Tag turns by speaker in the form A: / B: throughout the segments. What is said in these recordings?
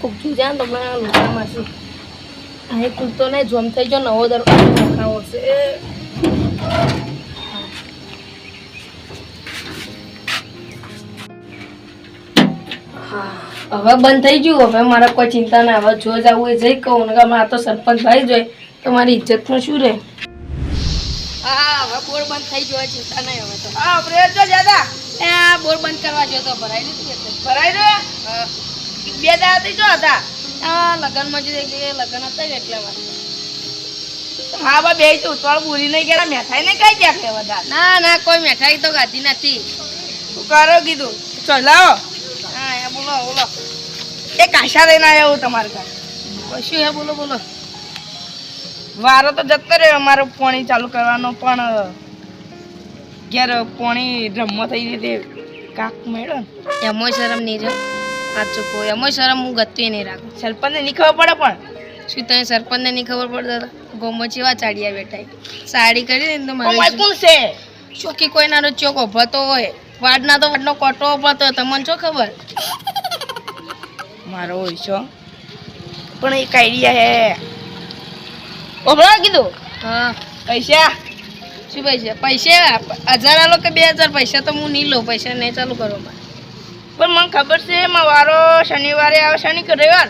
A: કોક જોઈ જાય ને તમને મને છે. અહીં કૂદતો નહીં જોમ થઈ ગયો નવો દરવાજો નખાવો છે. હા. હવે બંધ થઈ ગયું હવે મારે કોઈ ચિંતા ના હવે જો જવું એ જઈ કહું ને કે આ તો સરપંચ ભાઈ જોઈ તો મારી ઇજ્જતનું શું રહે? હા હવે બોર બંધ થઈ ગયો ચિંતા નહીં હવે તો.
B: હા જો દાદા
A: એ આ બોર બંધ કરવા જો તો ભરાઈ નથી
B: ભરાઈ રહ્યો?
A: હા.
B: બે દાદાથી જો હતા?
A: આ લગ્નમાં જે લગ્ન હતા ને એટલે વાત
B: હા બા બે તું તોડ પૂરી નહીં ગયા મેઠાઈ ને કઈ ગયા કે બધા
A: ના ના કોઈ મીઠાઈ તો ગાધી નથી.
B: તું કરો કીધું? ચલાવો
A: હા એ બોલો બોલો.
B: એ કાશા લઈને આવ્યો હું તમારે ઘર.
A: કશું હે? બોલો બોલો.
B: વારો તો જતો રહ્યો અમારો પોણી ચાલુ કરવાનો પણ ઘેર પોણી રમવા થઈ ગઈ તે કાક મેળો ને.
A: શરમ નહીં રહ્યો સાચું કહો. એમોય શરમ હું ગતું નહીં રાખું.
B: સરપંચને નહીં ખબર પડે પણ?
A: શું તને સરપંચને નહીં ખબર પડતા ગોમાં ચેવા ચાડિયા બેઠા સાડી કરી ને તો મારે
B: કોણ છે?
A: ચોકી કોઈ નાનો ચોક ઉભતો હોય? વાડના તો વાડનો કોટો ઉભતો હોય. તમને શું ખબર?
B: મારો હોય છો. પણ એક આઈડિયા હે. ઓભળો કીધું?
A: હા.
B: પૈસા?
A: શું પૈસા? પૈસા? હજાર આલો કે બે હજાર? પૈસા તો હું નહીં લઉં. પૈસા નહીં ચાલુ કરો મારે.
B: પણ મને ખબર છે મારો વારો શનિવારે આવે શનિ કે રવિવાર?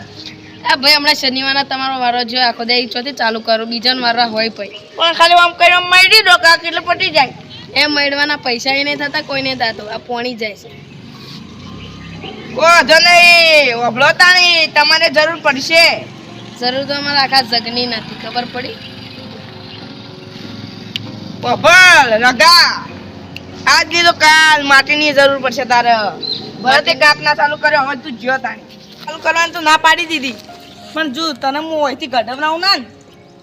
A: આ ભાઈ હમણાં શનિવારના તમારો વારો જો આખો દે ચોથી ચાલુ કરો બીજાનો વારો હોય પછી
B: પણ ખાલી આમ કરીને મળી દો કાક એટલે પટી જાય.
A: એ મળવાના પૈસા એ નહીં થતા કોઈ નહીં થતું આ પોણી જાય છે.
B: વાંધો નહીં વભળોતા નહીં તમારે જરૂર પડશે.
A: જરૂર તો અમારા આખા જગની નથી ખબર પડી?
B: ઓભળ રગા. આજ લીધો કાલ માટીની જરૂર પડશે તારે. ભરતે કાપના ચાલુ કર્યો હવે તું જ્યો તાણી ચાલુ કરવાની તો ના પાડી દીધી. પણ જો તને હું અહીંથી ગઢવડાવું ના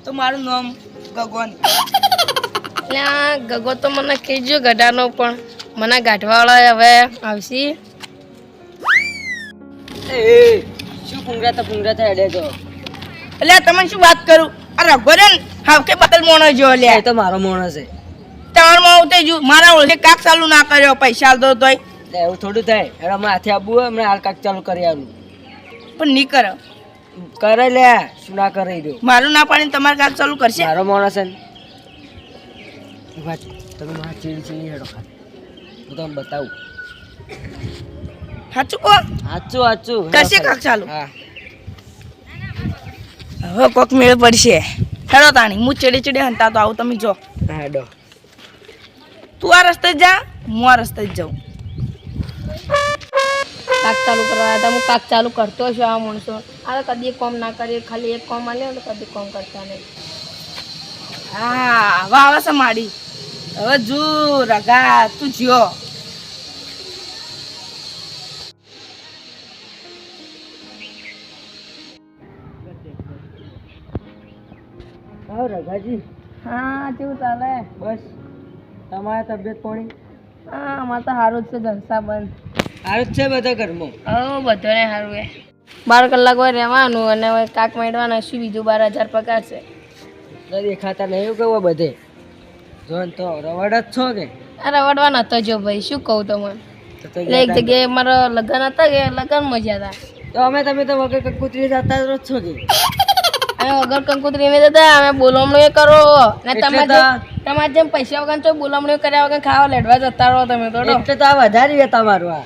B: તો મારું નામ ગગન.
A: ગગો તો મને કહેજો ગઢાનો પણ મને ગાંઠવાવાળા હવે આવશે.
C: શું પુંગરાતા થાય અડે તો
B: એટલે તમે શું વાત કરું? આ રઘો રે ને હાવકે બદલ મોણો જો લે
C: તો મારો મોણો છે.
B: તમારમાં ઉતે મારા ઓળખે કાક ચાલુ ના કર્યો પૈસા દો તોય.
C: એવું થોડું થાય. એટલે માં હાથે આવવું હોય હમણાં હાલ કાક ચાલુ કરી આવું
B: પણ નહીં કરો.
C: કરે લે શું ના કરે દો
B: મારું ના પાડીને તમારે કાક ચાલુ કરશે?
C: મારો માણસ છે વાત તમે મારા ચીડી ચીડી હેડો ખા હું તમને બતાવું.
B: સાચું કહો?
C: સાચું સાચું
B: કરશે કાક ચાલુ?
C: હા.
B: હવે કોક મેળ પડશે. હેડો તાણી હું ચડી ચડી હંતા તો આવું તમે જો.
C: હેડો.
B: તું આ રસ્તે જ જા હું આ રસ્તે જ જાઉં.
A: કાક ચાલુ કરવા હતા હું કાક ચાલુ કરતો છું આ માણસો. આ તો કદી કોમ ના કરીએ ખાલી એક કોમ આલે તો કદી કોમ કરતા નહીં.
B: હા હવે આવે છે માડી હવે જો રગા તું જ્યો.
C: હા રઘાજી.
A: હા કેવું ચાલે?
C: બસ. તમારા તબિયત પાણી?
A: હા અમારે તો સારું જ છે જલસા બંધ.
C: સારું જ છે બધા ઘરમાં?
A: હા બધાને સારું એ. બાર કલાક હોય રહેવાનું અને હવે કાક મેળવાના શું બીજું બાર હજાર પગાર છે.
C: દેખાતા નહીં કેવો બધે? જોન તો રવડ જ છો કે?
A: આ રવડવાના નતો જો ભાઈ શું કહું તમને? એટલે એક જગ્યાએ મારા લગ્ન હતા કે લગ્નમાં જ્યાં હતા?
C: તો અમે તમે તો વગર કકુતરી જતા જ છો કે?
A: અમે વગર કંકુતરીને જતા અમે બોલામણું કરો. ને
C: તમે
A: તમારે જેમ- તમારે જેમ પૈસા વગર તો બોલામણું કર્યા વગર ખાવા લેડવા જતા રહો તમે તો.
C: એટલે તો આ વધારી રહ્યા તમારું આ.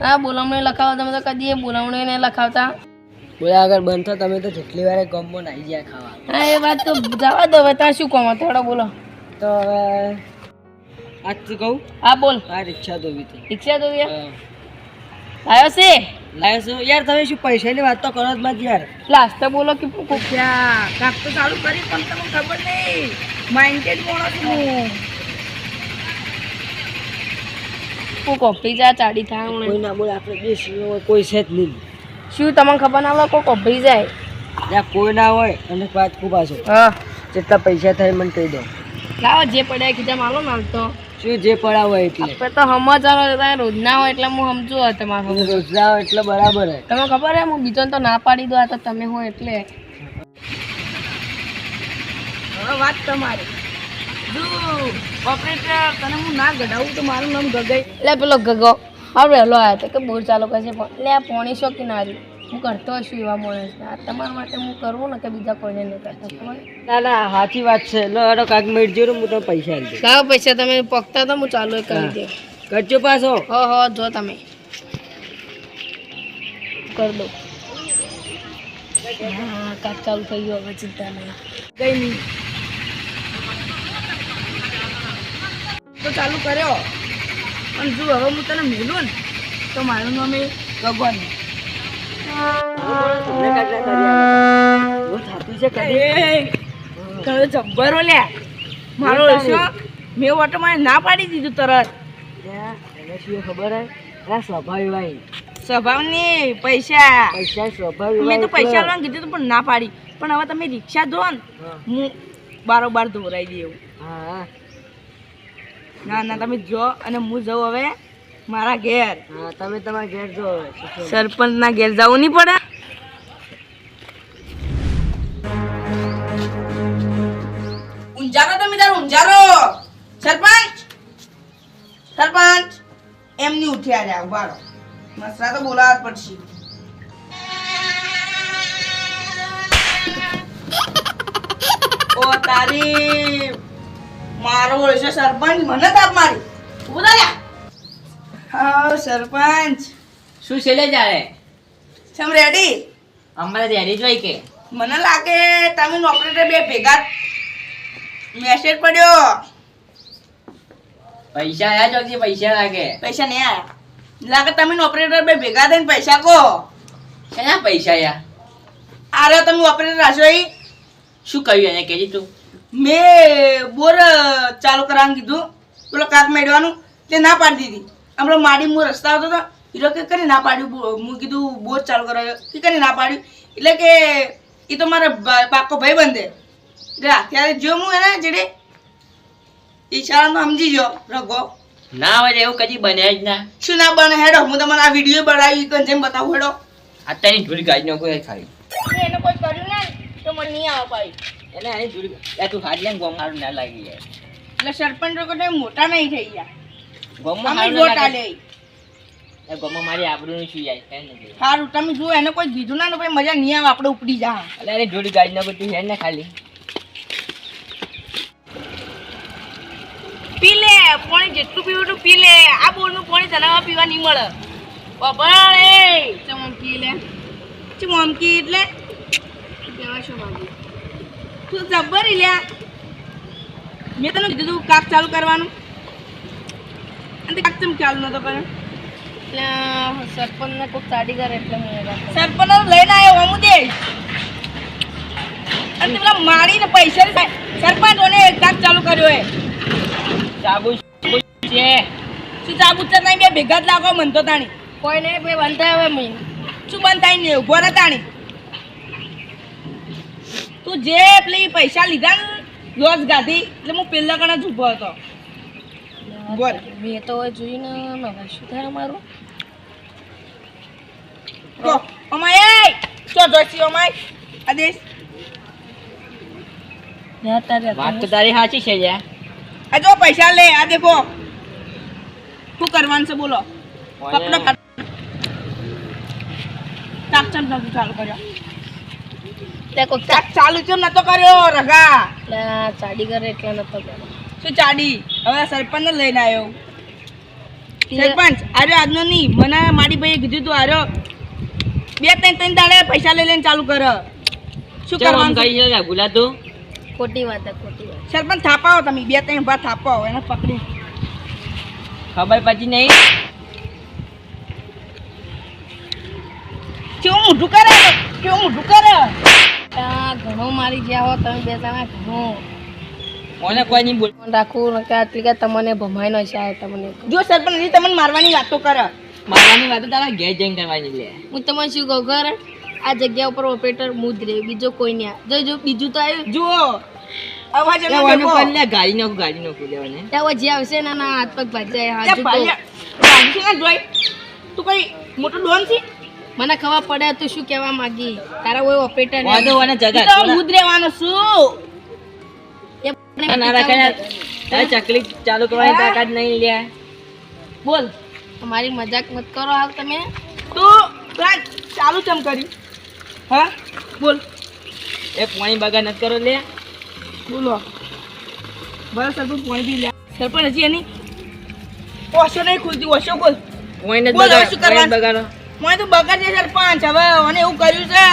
A: હા બોલામણું લખાવો તમે તો કદી એ બોલામણું નહીં લખાવતા.
C: બોલા આગળ બંધ થો તમે તો જેટલી વાર ગમમાં નાઈ ગયા ખાવા.
A: હા એ વાત તો જવા દો હવે ત્યાં શું કહો થોડો બોલો.
C: તો હવે આજ તું કહું?
A: હા બોલ.
C: આ રિક્ષા ધોવી હતી.
A: રિક્ષા
C: હા.
A: આવ્યો છે?
C: લાયો છો યાર તમે શું પૈસાની વાત તો કરો જ મત યાર.
A: લાસ્ટ તો બોલો કે પૂછો.
B: ક્યાં કાક તો ચાલુ કરી પણ તમને ખબર નહીં. માઇન્ડેડ મોણો છું હું.
A: પૂકો પીઝા ચાડી થાય
C: કોઈ ના બોલે આપણે બે સિંહો હોય કોઈ છે જ નહીં.
A: શું તમને ખબર ના પડે કોઈ કોભરી જાય?
C: જ્યાં કોઈ ના હોય અને વાત ખૂબ આશો
A: હા.
C: જેટલા પૈસા થાય મને કહી દો.
A: લાવો જે પડ્યા કીધા માલો ના તો
C: શું જે પડાવ હોય એટલે.
A: આપણે તો સમજવાનો તમે રોજ ના હોય એટલે હું સમજુ હોય તમારું.
C: રોજ રોજના હોય એટલે બરાબર હોય
A: તમે ખબર હે હું બીજો તો ના પાડી દો આ તો તમે હોય એટલે.
B: વાત તમારી. જો ઓપરેટર તને હું ના ગઢાવું તો મારું નામ ગગઈ.
A: એટલે પેલો ગગો હવે વહેલો આવ્યો હતો કે બોર ચાલુ કરશે. પણ એટલે આ પોણી ના આવ્યું હું કરતો છું એવા માણસને આ તમારા માટે હું કરવું ને કે બીજા કોઈને નહીં કરતા ખબર?
C: ના ના સાચી વાત છે. લો અડો કાંઈક મેળજો ને હું તમને પૈસા આપી દઉં.
A: પૈસા તમે પકતા તો હું ચાલુ કરી
C: હા. કરજો પાછો.
A: હો હો જો તમે. કરી દો હા કાક ચાલુ થઈ ગયું હવે ચિંતા નહીં.
B: કઈ નહીં. તો ચાલુ કર્યો. પણ જો હવે હું તને મેલું ને તો મારું નામ એ ગગન. જબ્બર લે. મારો મેં ઓટો મારે ના પાડી દીધું તરત.
C: ખબર હે? સ્વભાવ એવા ઈ.
B: સ્વભાવની પૈસા.
C: પૈસા સ્વભાવ
B: મેં તો પૈસા લેવાનું કીધું પણ ના પાડી. પણ હવે તમે રિક્ષા ધો ને
C: હું.
B: બારોબાર એવું
C: હા હા.
B: ના ના તમે જો અને હું જાઉં હવે. મારા ઘેર.
C: હા તમે તમારા ઘેર જો સરપંચ ના
B: સરપંચના ઘેર જવું નહીં પડે? ઊંઝારો તમે તાર ઊંઝારો. સરપંચ! સરપંચ! એમની ઉઠ્યા જા ઉભારો મસરા તો બોલાવા જ પડશે. ઓ તારી મારો ઓળશે સરપંચ મને તાપ મારી. ઊભો થા હા સરપંચ.
D: શું છે લે જારે
B: સમ રેડી
D: અમારે રેડી જોઈ કે.
B: મને લાગે તમે ઓપરેટર બે ભેગા મેસેજ પડ્યો.
D: પૈસા આયા ચોકથી પૈસા લાગે.
B: પૈસા નહીં આયા. લાગે તમે ઓપરેટર બે ભેગા થઈને પૈસા કહો.
D: ક્યાં પૈસા આયા?
B: આરે તમે ઓપરેટર રાશો ઈ?
D: શું કહ્યું એને? કેજી તું.
B: મેં બોર ચાલુ કરવાનું કીધું. પેલો કાક મેળવાનું. તે ના પાડી દીધી. હમણાં માડી હું રસ્તા આવતો હતો હીરો કે કરી ના પાડ્યું હું કીધું બોજ ચાલુ કરાવ્યો કે કરી ના પાડ્યું એટલે કે એ તો મારા પાકો ભાઈ બંધે. રા અત્યારે જો હું એને જેડે ઈશારામાં સમજી ગયો રગો
D: ના હોય એવું કદી બને જ ના.
B: શું ના બને? હેડો હું તમને આ વીડિયો બનાવી કે જેમ બતાવું હેડો.
D: અત્યારની ધૂળ ગાડી નો કોઈ ખાલી
B: એને કોઈ કર્યું ને તો મને નહીં આવે ભાઈ
D: એને આની એ તું હારી લે ગોમ ના લાગી જાય
B: એટલે સરપંચ લોકો મોટા નહીં થઈ ગયા.
D: ગોમમાં હારું ના લાગે એ ગોમમાં મારી આબરૂનું શું જાય હે ને
B: સારું તમે જુઓ એને કોઈ કીધું ના ને ભાઈ મજા નહીં આવે આપણે ઉપડી જા.
D: ગાડી નો કોઈ તું ને ખાલી?
B: પી લે પાણી જેટલું પીવું એટલું પી લે. આ બોરનું પાણી તને પીવા નહીં મળે. બબાળ એ! ચમકી લે? ચમકી એટલે?
A: બાબુ
B: તું જબ્બર ઈ લે. મેં તને કીધું કાક ચાલુ કરવાનું. અને તે કાક ચમ ચાલુ નતો કર્યો
A: એટલે સરપંચને કોઈ સાડી કરે એટલે હું
B: સરપંચ લઈને આવ્યો હમું દે અને પેલા મારીને પૈસા લીધા. સરપંચ ઓને કાક ચાલુ કર્યો એ
D: સાબુ છે
B: શું ચાબુ ચાર નહીં બે ભેગા જ લાગો તાણી
A: કોઈ નહીં ભાઈ બનતા હવે મેં
B: શું બંધ થાય ને ઊભો રહે તાણી તું જે પેલી પૈસા લીધા ને લોસ ગાધી એટલે હું પેલા કણા જ ઊભો હતો બોલ.
A: મેં તો જોઈને નવા શું થાય અમારું
B: તો અમાય એ ચો જોઈસી અમાય આદેશ.
A: રહેતા રહેતા
D: વાત તો તારી સાચી છે યાર.
B: આ જો પૈસા લે આ દેખો. શું કરવાનું છે બોલો. ચાક ચમ ચાલુ ચાલુ કર્યો.
A: તે કોક
B: ચાક ચાલુ છે નતો કર્યો રગા.
A: ચાડી સાડી કરે એટલે નતો કર્યો.
B: શું ચાડી હવે સરપંચ લઈને આવ્યો. સરપંચ આર્યો આજનો નહીં. મને મારી ભાઈએ કીધું તું આર્યો બે ત્રણ ત્રણ દાડે પૈસા લઈ લઈને ચાલુ કર. શું કરવાનું છે?
D: છે ગુલા તું.
A: ખોટી વાત ખોટી વાત.
B: સરપંચ થાપાવો તમે. બે ત્રણ ભાત થાપાવો એને પકડી.
D: ખબર પછી નહીં?
B: કેવું મોઢું કરે? કેવું મોઢું કરે?
A: આ ઘણો મારી ગયા હો તમે બે જણા ઘણો
D: મને કોઈ નહીં બોલ
A: કે આટલી કે તમને ભમાઈ ન છે તમને.
B: જો સરપંચ તમને મારવાની વાતો કરે.
D: મારવાની વાતો તારા ઘેર જઈને કરવાની લે.
A: હું તમને શું કહું ખબર? આ જગ્યા ઉપર ઓપરેટર હું જ બીજો કોઈ નહીં. જો જો બીજું તો આવ્યું.
B: જુઓ.
D: ગાડી ગાડી લેવાને.
A: જે આવશે ના ના હાથ પગ ભાજાય
B: તે કઈ મોટો ડોન છે?
A: મને ખબર પડે તું શું કહેવા માંગી? તારા કોઈ ઓપરેટર
B: હું જ રહેવાનો છું.
D: રાખે ચકલી ચાલુ કરવાની તાકાત નહીં લે.
B: બોલ.
A: મારી મજાક મત કરો હાલ તમે.
B: તો ચાલુ ચાલુ ચમ કર્યું હા? બોલ.
D: એ પાણી બગાડ નથી કરો લે.
B: બોલો. બસ સરપંચ પાણી પી લે. સરપંચ હજી એની ઓશો નહીં ખુલતી ઓશો બોલ
D: પાણી નથી પાણી બગાડો
B: તો બગાડ છે સરપંચ હવે મને એવું કર્યું છે.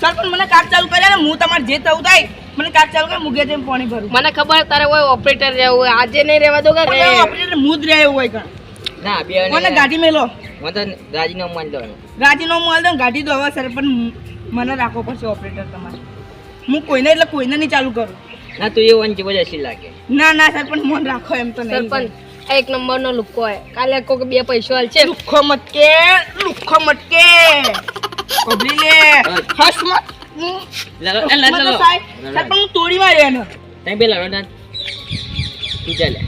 B: સરપંચ મને કામ ચાલુ કર્યા ને હું તમારે જે થવું થાય મને કાચ ચાલુ કરે મુગે જઈને પાણી ભરું.
A: મને ખબર તારે કોઈ ઓપરેટર રહેવું હોય. આજે નહીં રહેવા દો કે
B: ઓપરેટર મુદ એવું હોય કાં
D: ના બે
B: મને ગાડી મેલો?
D: મને તો રાજીનામું માની લેવાનું
B: ગાડીનો માલ દો ગાડી દો હવે પણ મને રાખવો પડશે ઓપરેટર તમારે. હું કોઈને એટલે કોઈને નહીં ચાલુ કરું.
D: ના તું એ વન જેવો જ લાગે.
B: ના ના સર પણ મન રાખો એમ તો નહીં
A: પણ એક નંબરનો લુક્કો હોય. કાલે કોક બે પૈસો હાલ છે.
B: લુખ્ખો મટકે લુખ્ખો મટકે. કોબલી લે. હસ મત હું-
D: એ લાલો.
B: મત સાહેબ હું તોડી માર્યો એનો
D: તઈ બે લાલો ના. તું ચાલે.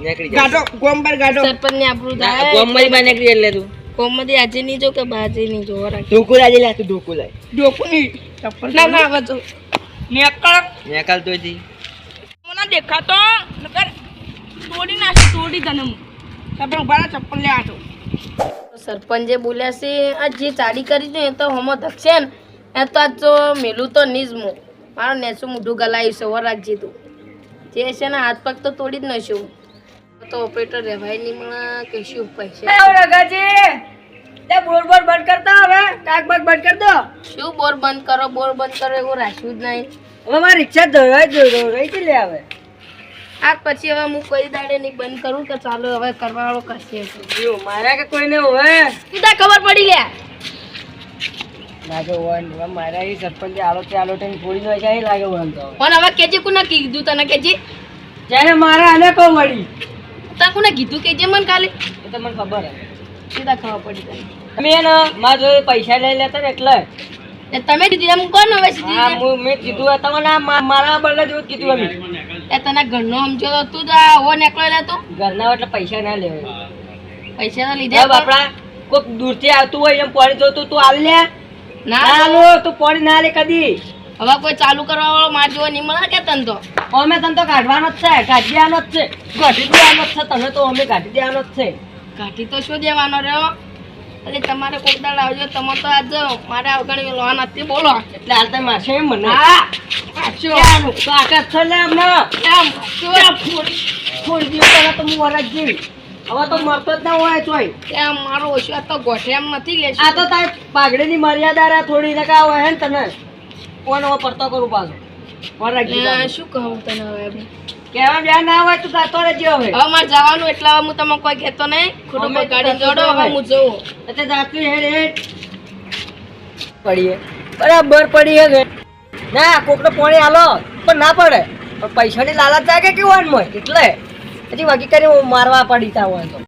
D: નીકળી જા.
B: ગાડો ગોમ ગાડો
A: સરપંચ ને આપણું થાય.
D: ગોમમાંથી બહાર નીકળી એટલે તું.
A: કોમમાંથી આજે નહીં જો કે બાજે નહીં જોવા રાખ
D: ઢોકું લાજે લે તું ઢોકું લાય.
B: ડોકું ની ચપ્પલ
A: ના ના હવે જો.
B: નેકળ.
D: નીકળ તો જી
B: મને દેખાતો. નકર તોડી નાખી તોડી તને ઊભા ચપ્પલ લે આટો.
A: સરપંચે બોલ્યા છે આ જે ચાડી કરી છે એ તો હમો ધકશે ને. એ તો આજ તો મેલું તો નહીં જ હું મારો નેસું મોઢું ગલાયું છે રાખજે તું. જે છે ને હાથ પગ તો તોડી જ નશું તો ઓપરેટર રહેવાય નહીં મળે કે શું પૈસા
B: રગાજી તે બોર બોર બંધ કરતા હવે કાક બાક બંધ કર દો
A: શું બોર બંધ કરો બોર બંધ કરો એવું રાખ્યું જ નહીં.
B: હવે મારી રિક્ષા ધોરાઈ રહી છે લે હવે.
A: આજ પછી હવે હું કોઈ દાડે નહીં બંધ કરું કે ચાલો હવે કરવાવાળો કરશે.
B: જો મારા કે કોઈને હોય
A: સીધા ખબર પડી લે.
C: લાગે વન મારા એ સરપંચ આલો તે આલો ટાઈમ થોડી નો જાય લાગે વન તો.
A: પણ હવે કેજે કોને કીધું તને કેજી?
C: મારા આને કહો વળી.
A: તને કોને કીધું કેજે મને ખાલી
C: એ તો મને ખબર હે.
A: સીધા ખબર પડી તને?
C: અમે એને મારા જોડે પૈસા લઈ લેતા ને એટલે.
A: એ તમે કીધું એમ કોણ હવે સીધી
C: હા હું મેં કીધું તમને મારા બદલે જેવું કીધું અમે
A: એ તને ઘરનો સમજો તો તું જ હો નીકળો લે તું
C: ઘરના એટલે પૈસા ના લેવાય.
A: પૈસા તો લીધા
C: બાપડા કોઈક દૂરથી આવતું હોય એમ પડી જોતું તું આલ લે.
A: ના.
C: ના તું પોડી ના લે કદી.
A: હવે કોઈ ચાલુ કરવા વાળો માર જેવો નહીં મળે કે તન તો
C: અમે તને તો કાઢવાનો જ છે કાઢી દેવાનો જ છે. કાઢી દેવાનો જ છે તમે તો અમે કાઢી દેવાનો જ છે.
A: કાઢી તો શું દેવાનો રહ્યો? એટલે તમારે કોક દાડ આવજો તમે તો આજ મારે અવગણી લોન હતી બોલો.
C: એટલે હાલ તમે મારશો એમ મને?
A: હા.
C: આકાશ છે ને
A: એમ, શું?
C: થોડી દિવસ પહેલા તો હું વરસ જેવી. હવે તો મરતો જ ના હોય ચોય.
A: એમ મારો ઓછો તો ગોઠિયામ નથી લે
C: આ તો તાર પાઘડીની મર્યાદા રા થોડી નકા હોય હે ને તને. કોણ હવે પડતો કરું પાછો? વરસ
A: ને શું કહું તને હવે
C: કેવા બે ના હોય તું તાતો રહેજે હવે.
A: હવે મારે જવાનું એટલે હવે હું તમને કોઈ કહેતો નહીં. ખોટું ગાડી જોડો હવે હું જોઉં.
C: એટલે જાતી હેડ હેડ. પડીએ. બરાબર પડી હે ના કોકને પોણી આલો પણ ના પડે. પણ પૈસાની લાલચ જાગે કેવું હોય એટલે. પછી વગી કરી હું મારવા પડી હોય તો.